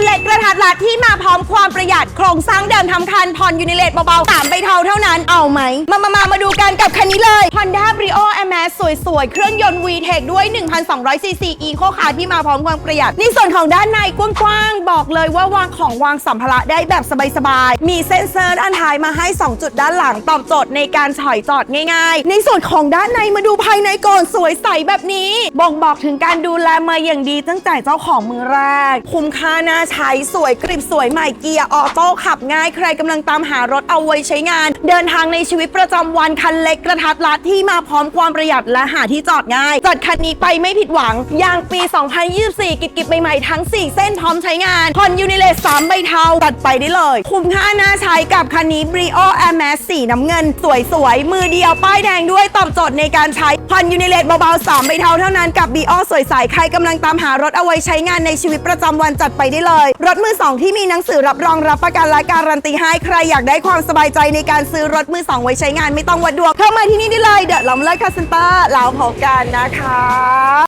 นเล็กกระทัดรัดที่มาพร้อมความประหยัดโครงสร้างเดิมทำคันผ่อนยูนิเลตเบาๆ3ใบเทาเท่านั้นเอาไหม มามามามาดูกันกับคันนี้เลย Honda Brio MS สวยๆ เครื่องยนต์ VTEC ด้วย 1,200ซีซี Eco Car ที่มาพร้อมความประหยัด ในส่วนของด้านในกว้างๆ บอกเลยว่าวางของวางสัมภาระได้แบบสบายๆ มีเซ็นเซอร์ด้านท้ายมาให้ 2 จุดด้านหลังตอบโจทย์ในการถอยจอดง่าย ๆ ในส่วนของด้านในมาดูภายในก่อนสวยใสแบบนี้ บ่งบอกถึงการดูแลมาอย่างดีตั้งแต่เจ้าของมือแรก คุ้มค่าน่าใช้สวยกริบสวยใหม่เกียร์ออโต้ขับง่ายใครกำลังตามหารถเอาไว้ใช้งาน เดินทางในชีวิตประจำวันคันเล็กกระทัดรัดที่มาพร้อมความประหยัดและหาที่จอดง่ายจัดคันนี้ไปไม่ผิดหวังยางปี 2024 กิบกิบใหม่ๆทั้ง 4 เส้นพร้อมใช้งานผ่อนยูนิเลส3ใบเทาตัดไปได้เลย คุ้มค่าน่าใช้กับคันนี้ Brio MS สีน้ำเงิน สวยๆ มือเดียวป้ายแดงด้วยตอบโจทย์ในการใช้ผ่อนยูนิเลตเบาๆ3ใบเทาเท่านั้นกับ Brio สวยใสใครกำลังตามหารถเอาไว้ใช้งานในชีวิตประจำวันจัดไปได้เลยรถมือสองที่มีหนังสือรับรองรับประกันและการันตีให้ใครอยากได้ความสบายใจในการซื้อรถมือสองไว้ใช้งานไม่ต้องวัดดวงเข้ามาที่นี่ได้เลยเดอะลอมเลิศคาสเซนเตอร์แล้วพบกันนะคะ